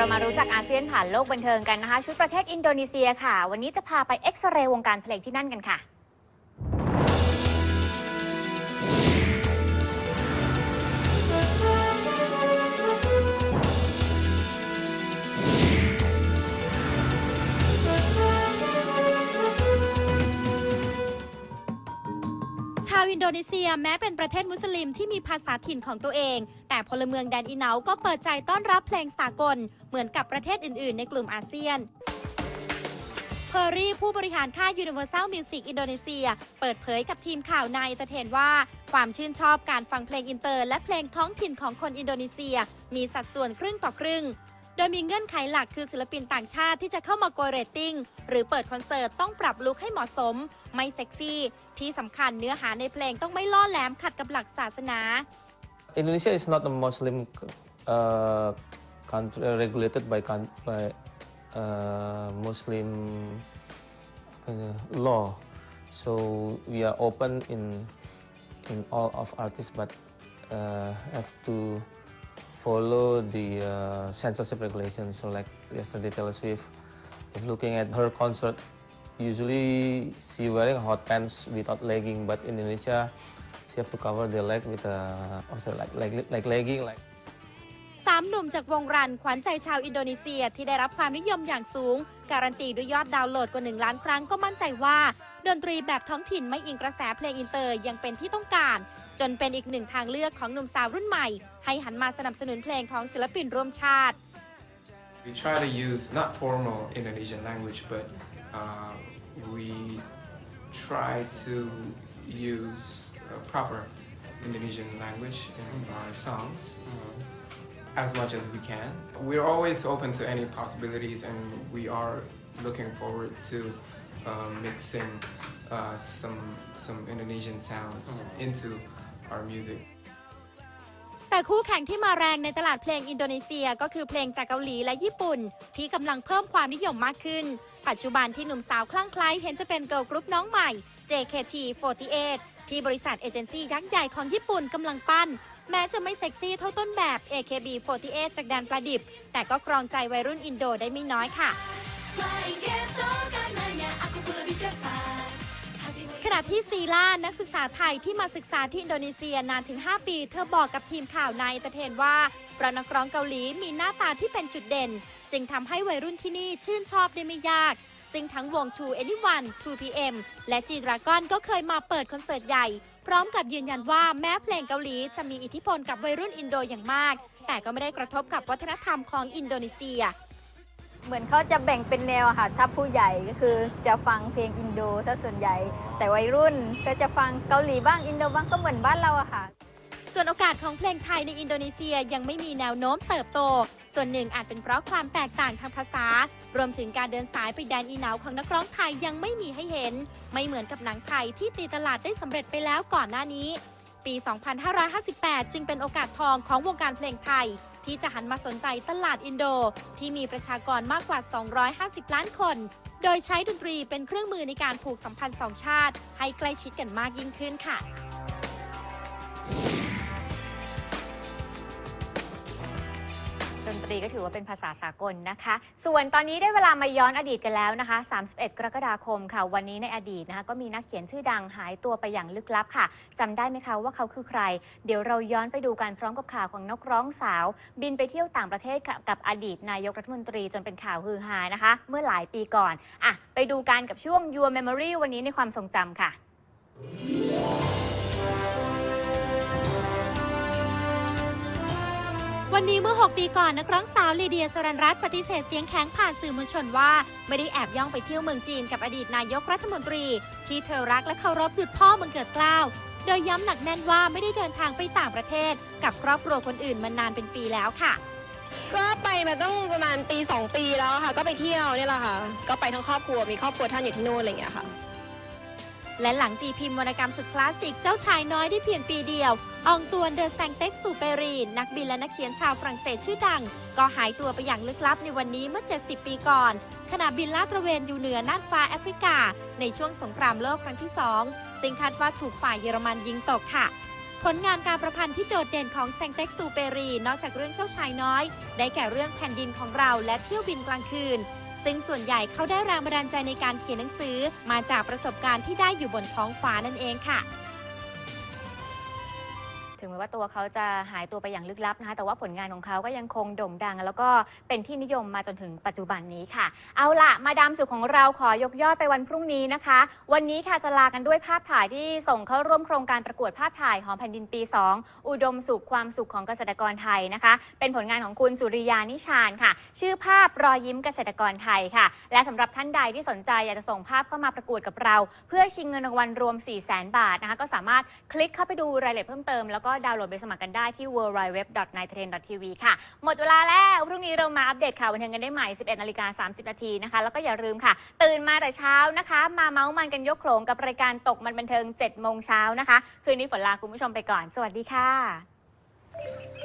เรามารู้จักอาเซียนผ่านโลกบันเทิงกันนะคะ ชุดประเทศอินโดนีเซียค่ะ วันนี้จะพาไปเอ็กซเรย์วงการเพลงที่นั่นกันค่ะ อินโดนีเซียแม้เป็นประเทศมุสลิมที่มีภาษาถิ่นของตัวเอง แต่พลเมืองแดนอีเนาก็เปิดใจต้อนรับเพลงสากล เหมือนกับประเทศอื่น ๆ ในกลุ่มอาเซียนเพอร์รี่ผู้บริหารค่าย Universal Music อินโดนีเซีย เปิดเผยกับทีมข่าวนายเตเทนว่า ความชื่นชอบการฟังเพลงอินเตอร์ และเพลงท้องถิ่นของคนอินโดนีเซีย มีสัดส่วนครึ่งต่อครึ่ง โดยมีเงื่อนไขหลักคือศิลปินต่างชาติที่จะเข้ามาโกยเรตติ้ง หรือเปิดคอนเสิร์ตต้องปรับลุคให้เหมาะสม ไม่เซ็กซี่ ที่สำคัญเนื้อหาในเพลงต้องไม่ล่อแหลมขัดกับหลักศาสนา Indonesia is not a Muslim uh, country regulated by by uh, Muslim uh, law, so we are open in in all of artists, but uh, have to follow the uh, censorship regulations. So like yesterday Taylor Swift, if looking at her concert, usually she wearing hot pants without legging, but in Indonesia she have to cover the leg with a also like like like legging like สามหนุ่มจากวงรัน ขวัญใจชาวอินโดนีเซียที่ได้รับความนิยมอย่างสูง การันตีด้วยยอดดาวน์โหลดกว่า 1 ล้านครั้งก็มั่นใจว่า ดนตรีแบบท้องถิ่นไม่อิงกระแสเพลงอินเตอร์ยังเป็นที่ต้องการ จนเป็นอีกหนึ่งทางเลือกของหนุ่มสาวรุ่นใหม่ ให้หันมาสนับสนุนเพลงของศิลปินร่วมชาติ We try to use not formal Indonesian language, but uh, we try to use uh, proper Indonesian language in our songs as much as we can. We're always open to any possibilities, and we are looking forward to uh, mixing uh, some some Indonesian sounds into our music. แต่คู่แข่งที่มาแรงในตลาดเพลงอินโดนีเซียก็คือเพลงจากเกาหลีและญี่ปุ่น ที่กำลังเพิ่มความนิยมมากขึ้น ปัจจุบันที่หนุ่มสาวคลั่งไคล้เห็นจะเป็นเกิร์ลกรุ๊ปน้องใหม่ JKT48 ที่บริษัทเอเจนซี่ยักษ์ใหญ่ของญี่ปุ่นกำลังปั้น แม้จะไม่เซ็กซี่เท่าต้นแบบ AKB48 จากแดนประดิบ แต่ก็ครองใจวัยรุ่นอินโดได้ไม่น้อยค่ะ ที่ซีล่านักศึกษาไทยที่มาศึกษาที่อินโดนีเซียนานถึง 5 ปี เธอบอกกับทีมข่าวในตะเทนว่าเรานักร้องเกาหลีมีหน้าตาที่เป็นจุดเด่น จึงทำให้วัยรุ่นที่นี่ชื่นชอบได้ไม่ยาก ซึ่งทั้งวง 2 Anyone 2 PM และ G Dragon ก็เคยมาเปิดคอนเสิร์ตใหญ่ พร้อมกับยืนยันว่าแม้เพลงเกาหลีจะมีอิทธิพลกับวัยรุ่นอินโดอย่างมาก แต่ก็ไม่ได้กระทบกับวัฒนธรรมของอินโดนีเซีย เหมือนเขาจะแบ่งเป็นแนวอะค่ะ ถ้าผู้ใหญ่ก็คือจะฟังเพลงอินโดซะส่วนใหญ่ แต่วัยรุ่นก็จะฟังเกาหลีบ้างอินโดบ้างก็เหมือนบ้านเราอะค่ะ ส่วนโอกาสของเพลงไทยในอินโดนีเซียยังไม่มีแนวโน้มเติบโต ส่วนหนึ่งอาจเป็นเพราะความแตกต่างทางภาษา รวมถึงการเดินสายไปแดนอีเหนาของนักร้องไทยยังไม่มีให้เห็น ไม่เหมือนกับหนังไทยที่ตีตลาดได้สำเร็จไปแล้วก่อนหน้านี้ ปี 2558 จึงเป็นโอกาสทองของวงการเพลงไทย ที่จะหันมาสนใจตลาดอินโด ที่มีประชากรมากกว่า 250 ล้านคน โดยใช้ดนตรีเป็นเครื่องมือในการผูกสัมพันธ์สองชาติ ให้ใกล้ชิดกันมากยิ่งขึ้นค่ะ ตรีก็ถือว่าเป็นภาษาสากลนะคะ ส่วนตอนนี้ได้เวลามาย้อนอดีตกันแล้วนะคะ 31 กรกฎาคมค่ะ วันนี้ในอดีตนะคะก็มีนักเขียนชื่อดังหายตัวไปอย่างลึกลับค่ะจำได้ไหมคะว่าเขาคือใคร เดี๋ยวเราย้อนไปดูกันพร้อมกับข่าวของนักร้องสาว บินไปเที่ยวต่างประเทศกับอดีตนายกรัฐมนตรีจนเป็นข่าวฮือฮานะคะ เมื่อหลายปีก่อนอะไปดูกันกับช่วง Your Memory วันนี้ในความทรงจำค่ะ วันนี้เมื่อ 6 ปีก่อนนักร้องสาวลีเดียสรันรัตน์ปฏิเสธเสียงแข็งผ่านสื่อมวลชนว่า ไม่ได้แอบย่องไปเที่ยวเมืองจีนกับอดีตนายกรัฐมนตรี ที่เธอรักและเคารพดุจพ่อบังเกิดเกล้าโดยย้ำหนักแน่นว่าไม่ได้เดินทางไปต่างประเทศ กับครอบครัวคนอื่นมานานเป็นปีแล้วค่ะ ก็ไปมาต้องประมาณปี 2 ปีแล้วค่ะ ก็ไปเที่ยวนี่แหละค่ะ ก็ไปทั้งครอบครัวมีครอบครัวท่านอยู่ที่นู่นอะไรอย่างเงี้ยค่ะ และหลังตีพิมพ์วรรณกรรมสุดคลาสสิกเจ้าชายน้อยได้เพียงปีเดียว อองตวนเดอแซงเต็กสูเปรีนนักบินและนักเขียนชาวฝรั่งเศสชื่อดัง ก็หายตัวไปอย่างลึกลับในวันนี้เมื่อ 70 ปีก่อนขณะบินลาดตระเวนอยู่เหนือน่านฟ้าแอฟริกา ในช่วงสงครามโลกครั้งที่ 2 ซึ่งคาดว่าถูกฝ่ายเยอรมันยิงตกค่ะผลงานการประพันธ์ที่โดดเด่นของแซงเต็กซูเปรี นอกจากเรื่องเจ้าชายน้อย ได้แก่เรื่องแผ่นดินของเราและเที่ยวบินกลางคืน ซึ่งส่วนใหญ่เขาได้แรงบันดาลใจในการเขียนหนังสือ มาจากประสบการณ์ที่ได้อยู่บนท้องฟ้านั่นเองค่ะ งแม้ว่าตัวเขาจะหายตัวไปอย่างลึกลับนะคะ แต่ว่าผลงานของเขาก็ยังคงโด่งดัง แล้วก็เป็นที่นิยมมาจนถึงปัจจุบันนี้ค่ะ เอาละมาดามสุขของเราขอยกยอดไปวันพรุ่งนี้นะคะ วันนี้ค่ะจะลากันด้วยภาพถ่ายที่ส่งเข้าร่วมโครงการประกวดภาพถ่ายหอมแผ่นดินปี 2 อุดมสุขความสุขของเกษตรกรไทยนะคะ เป็นผลงานของคุณสุริยานิชานค่ะ ชื่อภาพรอยยิ้มเกษตรกรไทยค่ะ และสำหรับท่านใดที่สนใจอยากจะส่งภาพเข้ามาประกวดกับเรา เพื่อชิงเงินรางวัลรวม 4 0 0 0 0 0 บาทนะคะ ก็สามารถคลิกเข้าไปดูรายละเอียดเพิ่มเติมแล้วก็ดาวน์โหลดไปสมัครกันได้ที่ w w w n i t r a i n t v ค่ะ หมดเวลาแล้วพรุ่งนี้เรามาอัปเดตข่าวบันเทิงกันได้ใหม่ 11นาฬิกา30นาทีนะคะ แล้วก็อย่าลืมค่ะ ตื่นมาแต่เช้านะคะ มาเมาส์มันกันยกโขลงกับรายการตกมันบันเทิง7โมงเช้านะคะ คืนนี้ฝนลาคุณผู้ชมไปก่อน สวัสดีค่ะ